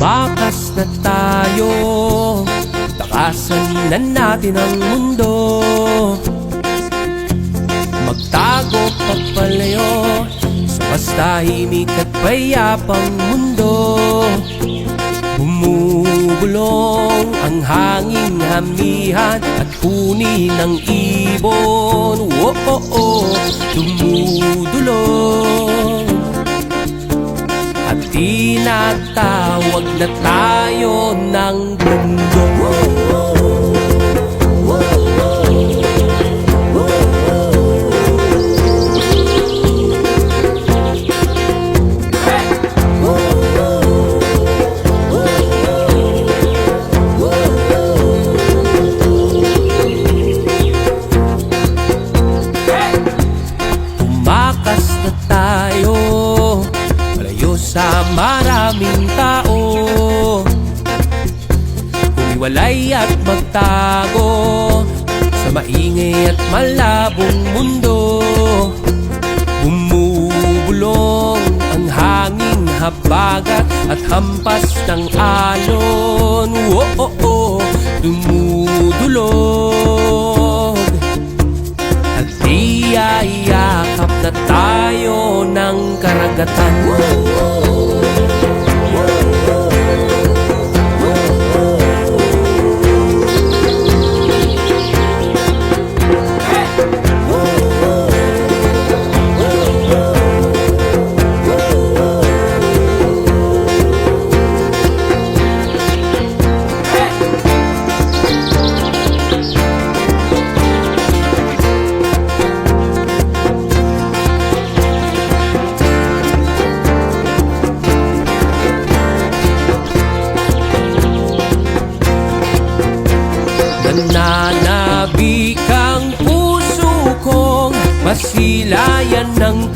Tumakas na tayo. Takasan na natin ang mundo. Magtago pagpalayo Sa mas tahimik at payapang mundo. Bumubulong ang hanging hamihan At punin ng ibon. Oh, oh, oh, dumudulong tinatawag na tayo ng mundo Sa maraming tao. Humiwalay at magtago Sa maingay at malabong mundo. Bumubulong ang hanging habagat At hampas ng alon. Oh, oh, oh, dumudulog at iyayakap na tayo ng karagatan Nananabik ang puso kong Masilayan ng